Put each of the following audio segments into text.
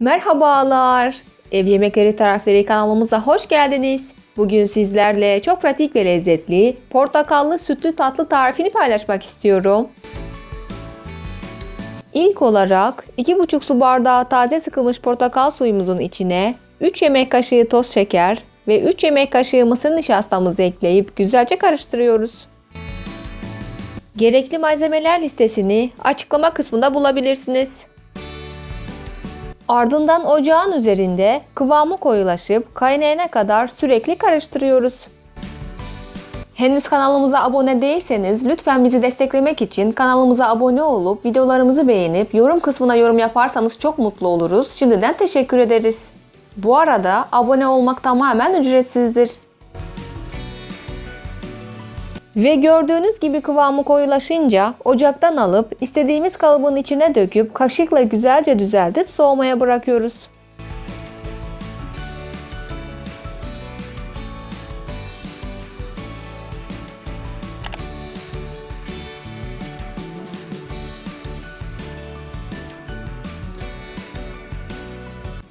Merhabalar. Ev Yemekleri Tarifleri kanalımıza hoş geldiniz. Bugün sizlerle çok pratik ve lezzetli portakallı sütlü tatlı tarifini paylaşmak istiyorum. İlk olarak 2,5 su bardağı taze sıkılmış portakal suyumuzun içine 3 yemek kaşığı toz şeker ve 3 yemek kaşığı mısır nişastamızı ekleyip güzelce karıştırıyoruz. Gerekli malzemeler listesini açıklama kısmında bulabilirsiniz. Ardından ocağın üzerinde kıvamı koyulaşıp kaynayana kadar sürekli karıştırıyoruz. Henüz kanalımıza abone değilseniz lütfen bizi desteklemek için kanalımıza abone olup videolarımızı beğenip yorum kısmına yorum yaparsanız çok mutlu oluruz. Şimdiden teşekkür ederiz. Bu arada abone olmak tamamen ücretsizdir. Ve gördüğünüz gibi kıvamı koyulaşınca ocaktan alıp istediğimiz kalıbın içine döküp kaşıkla güzelce düzeltip soğumaya bırakıyoruz.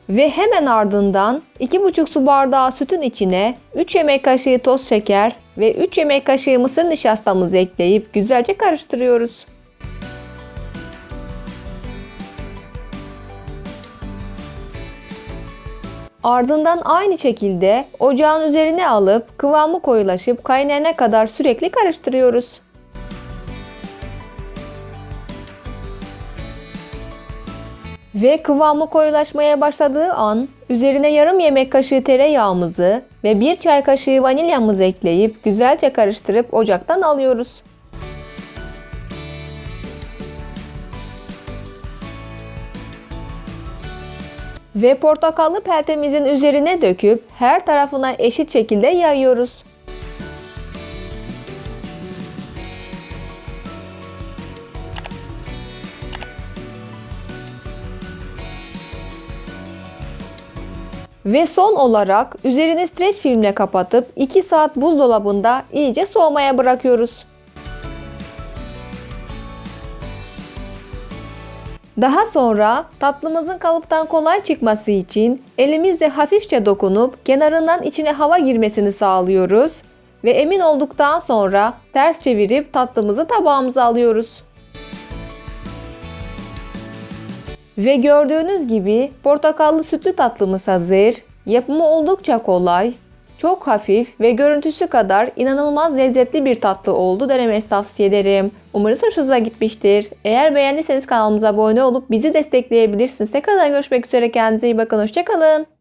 Ve hemen ardından 2,5 su bardağı sütün içine 3 yemek kaşığı toz şeker ve 3 yemek kaşığı mısır nişastamızı ekleyip güzelce karıştırıyoruz. Ardından aynı şekilde ocağın üzerine alıp kıvamı koyulaşıp kaynayana kadar sürekli karıştırıyoruz. Ve kıvamı koyulaşmaya başladığı an üzerine yarım yemek kaşığı tereyağımızı ve bir çay kaşığı vanilyamızı ekleyip güzelce karıştırıp ocaktan alıyoruz. Ve portakallı peltemizin üzerine döküp her tarafına eşit şekilde yayıyoruz. Ve son olarak üzerini streç filmle kapatıp 2 saat buzdolabında iyice soğumaya bırakıyoruz. Daha sonra tatlımızın kalıptan kolay çıkması için elimizle hafifçe dokunup kenarından içine hava girmesini sağlıyoruz ve emin olduktan sonra ters çevirip tatlımızı tabağımıza alıyoruz. Ve gördüğünüz gibi portakallı sütlü tatlımız hazır. Yapımı oldukça kolay, çok hafif ve görüntüsü kadar inanılmaz lezzetli bir tatlı oldu. Denemenizi tavsiye ederim. Umarım hoşunuza gitmiştir. Eğer beğendiyseniz kanalımıza abone olup bizi destekleyebilirsiniz. Tekrardan görüşmek üzere. Kendinize iyi bakın. Hoşçakalın.